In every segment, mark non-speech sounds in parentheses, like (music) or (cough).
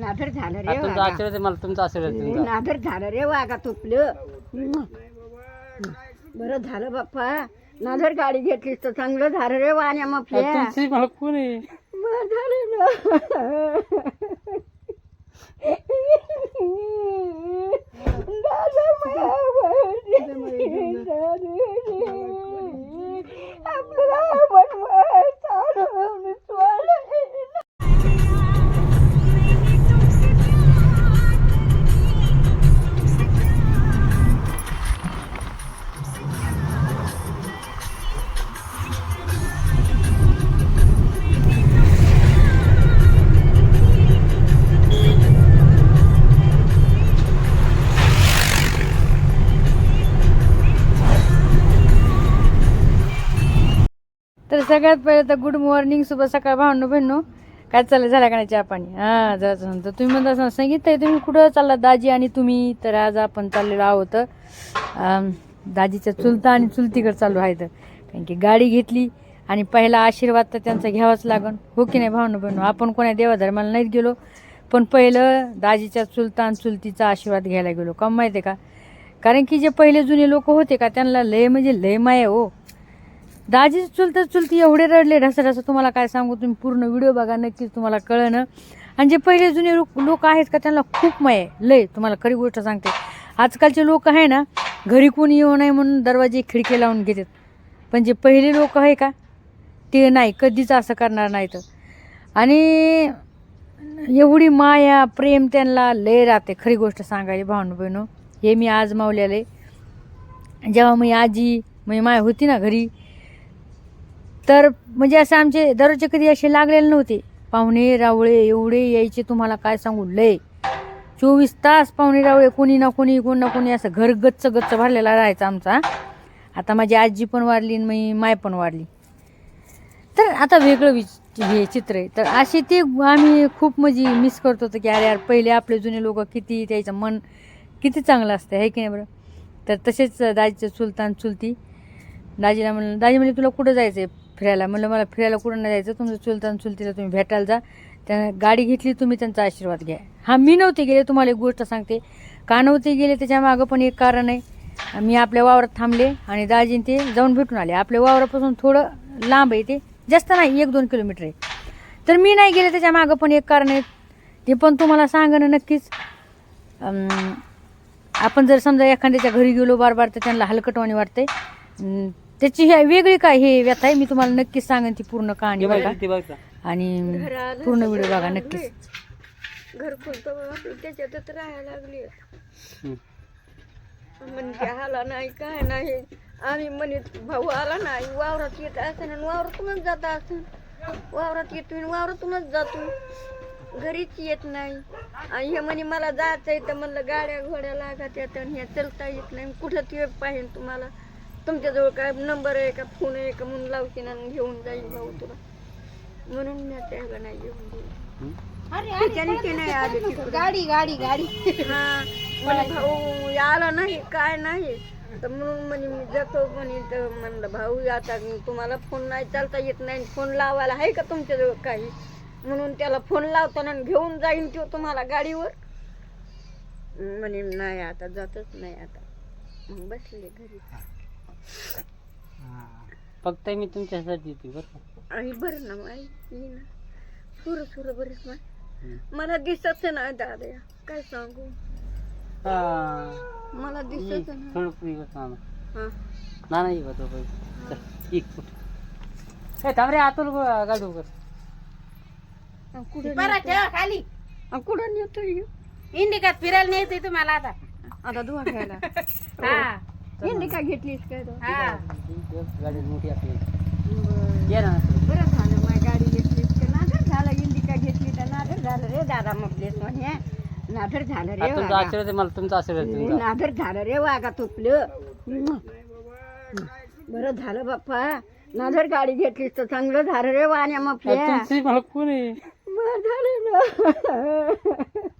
नादर झालं रे आता तुमचा वागा आशीर्वाद आहे, मला तुमचा आशीर्वाद आहे तुमचा. नादर झालं रे वागा तुपलं. बरं झालं बाप्पा. नादर गाडी घेतलीस तर चांगलं झालं रे वाण्या मफल्या तुमची मला कोण आहे. बरं झालं ना. दादा. सगळ्यात पहिले तर गुड मॉर्निंग शुभ सकाळ भावनो बहिणो. काय चाललं झाला का नाही चहा पाणी? हां जरा तर तुम्ही म्हणता असं सांगितलं तुम्ही कुठं चालला दाजी आणि तुम्ही? तर आज आपण चाललेलो आहोत दाजीच्या चुलता आणि चुलतीकडे चालू आहे तर. कारण की गाडी घेतली आणि पहिला आशीर्वाद तर त्यांचा घ्यावाच लागन. हो की नाही भावनो बहिणो? आपण कोणा देवाधर्माला नाहीत गेलो पण पहिलं दाजीच्या चुलता आणि चुलतीचा आशीर्वाद घ्यायला गेलो. का माहिती आहे का? कारण की जे पहिले जुने लोक होते का त्यांना लय म्हणजे लय माया हो. दाजी चुलतं चुलती एवढे रडले ढसा ढसा तुम्हाला काय सांगू? तुम्ही पूर्ण व्हिडिओ बघा नक्कीच तुम्हाला कळणं आणि जे पहिले जुने लोक आहेत का त्यांना खूप माय आहे. लय तुम्हाला खरी गोष्ट सांगते. आजकालचे लोक आहे ना घरी कोणी येऊ नये म्हणून दरवाजे खिडकी लावून घेतात. पण जे पहिले लोक आहे का ते नाही कधीच असं करणार नाहीत. आणि एवढी माया प्रेम त्यांना लय राहते खरी गोष्ट सांगायची भावनो बहिणू. हे मी आज आहे. जेव्हा मी आजी म्हणजे माय होती ना घरी तर म्हणजे असं आमचे दररोजचे कधी असे लागलेले नव्हते. पाहुणे रावळे एवढे यायचे तुम्हाला काय सांगू? लय. चोवीस तास पाहुणे रावळे कोणी ना कोणी कोणी ना कोणी असं घर गच्च गच्च भरलेला राहायचा आमचा. आता माझी आजी पण वारली आणि मी माय पण वाढली तर आता वेगळं विच हे चित्र आहे. तर असे ते आम्ही खूप म्हणजे मिस करत होतो की अरे यार पहिले आपले जुने लोक किती त्याचं मन किती चांगलं असतं आहे की नाही बरं? तर तसेच दाजीचं चुलतान चुलती. दाजीला म्हणलं दाजी म्हणजे तुला कुठं जायचं आहे फिरायला. म्हणलं मला फिरायला कुठं नाही जायचं. तुमचं चुलतान चुलतीला तुम्ही भेटायला जा. त्या गाडी घेतली तुम्ही त्यांचा आशीर्वाद घ्या. हा मी नव्हते गेले. तुम्हाला एक गोष्ट सांगते. का नव्हते गेले? त्याच्या मागं पण एक कारण आहे. मी आपल्या वावरात थांबले आणि दाजीन ते जाऊन भेटून आले. आपल्या वावरापासून थोडं लांब आहे ते. जास्त नाही एक दोन किलोमीटर आहे. तर मी नाही गेले. त्याच्या मागं पण एक कारण आहे. ते पण तुम्हाला सांगणं नक्कीच आपण जर समजा एखाद्याच्या घरी गेलो बार बार तर त्यांना हलकटवाणी वाटते. त्याची ही वेगळी काय हे व्यथा आहे मी तुम्हाला नक्कीच सांगेन ती पूर्ण कहाणी बघा बघा. ती बघा आणि पूर्ण व्हिडिओ बघा. नक्कीच. घर खुलतं त्याच्यातच राहायला लागली. म्हणजे आला नाही काय नाही. आम्ही म्हणत भाऊ आला नाही वावरात येत असेल आणि वावरातूनच जात असेल वावरात येतो आणि वावरातूनच जातो घरीच येत नाही. आणि हे म्हणे मला जायचंय तर म्हणलं गाड्या घोड्या लागत येत आणि हे चलता येत नाही. कुठं ते पाहिजे तुम्हाला? तुमच्याजवळ काय नंबर आहे का फोन आहे का म्हणून लावशील आणि घेऊन जाईल भाऊ तुला. म्हणून मी त्याला नाही घेऊन गेले. त्याच्याने ते नाही आले तिकडं. गाडी गाडी गाडी. हा म्हणे भाऊ आला नाही काय नाही. तर म्हणून म्हणे मी जातो म्हणे तर म्हणलं भाऊ आता तुम्हाला फोन नाही चालता येत नाही फोन लावायला आहे का तुमच्याजवळ काही? म्हणून त्याला फोन लावताना आणि घेऊन जाईन तो तुम्हाला गाडीवर. म्हणे नाही आता जातच नाही आता. मग बसले घरी. फक्त मी तुमच्यासाठी येते बरं का. आणि बरं ना माई ये ना. सुर सुर बरेच हम्म. मला दिसत नाही दादा काय सांगू? हा. मला ये, दिसत नाही. थोडं पुढे बस नाना हा. नाना ये बघ तो बाई. चल, एक फुट. ए थांब रे आतून ग- गाडी अन कुठं बरं ठेवा खाली. अन कुठं नेतो? इंडिकात फिरायला न्यायचंय तुम्हाला आता? आता धुवा घ्यायला हा. यांनी काय घेतलीस काय तो? हा. गाडी मोठी आपली बरं ये ना. बरं झालं माझी गाडी घेतलीस का नादर झालं इंडिका घेतली तर नादर झालं रे दादा म्हटलेस म्हणे. नादर झालं रे आता तुमचा वागा. आशीर्वाद आहे, मला तुमचा आशीर्वाद आहे, तुमचा. नादर झालं रे वागा तुपलं. बरं झालं बाप्पा. नादर गाडी घेतलीस तर चांगलं झालं रे वाण्या मफल्या तुमची मला कोण आहे? बरं झालं ना. (laughs)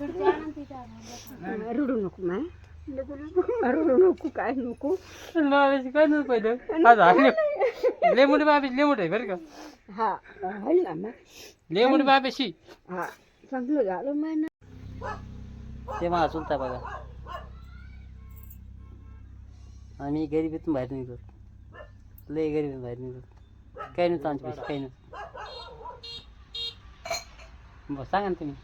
रडू नको माय रडू नको काय नको बाबाची काय नव्हतं पहिलं आज लय मोठी बाबी लय मोठी आहे बरं का हा ना बाबेशी हा चांगलं झालं माय ना ते मला चुलता बघा आम्ही गरिबीतून बाहेर निघतो लय गरिबीतून बाहेर निघतो काही नव्हतं आमच्या पैसे काही नव्हतं बरं सांगा ना तुम्ही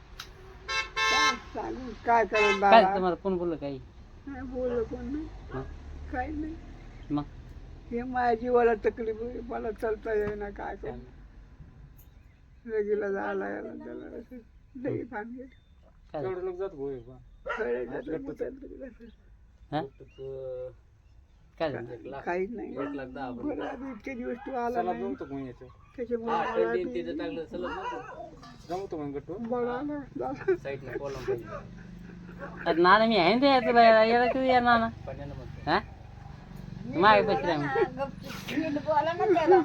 सांगून काय करेल काय तुम्हाला कोण बोललं काही? बोल कोण नाही. हं? काय नाही. मग? हे माझ्या जीवाला तकलीफ आहे. मला चालता येईना काय करू? लगेला झाला याला त्याला असं. काय झालं? खरं जातं मुताला असं. हं? काय झालं? काही नाही. बरं इतके दिवस तू आला नाही. त्याच्यामुळे मला आलं, झालं. अरे नाना मी आहे ना ते तुला याला याला किती या नाना. हा? मागे पैसे द्या मग. बोला ना त्याला.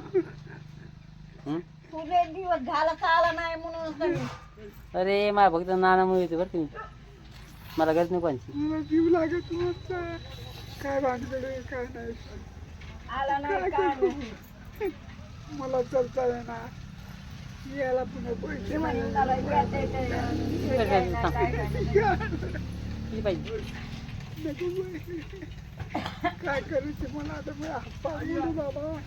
हं? तुझे दिवस झाला चाला नाही म्हणून तरी. अरे माझ्या फक्त नानामुळे येते बरं तुम्ही मला गरज नाही कोणची. मला जीव लागत नव्हता. काय काय नाही. आला नाही काय नाही. मला चालता येईना. याला पुन्हा पैसे. काय करायचं मला आता मी हातपाय बाबा.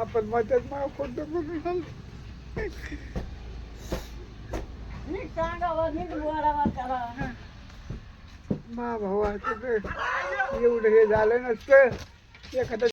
आपण मदत मला कोणतं करून आलो मा भाऊ एवढं हे झालं नसतं. एखादा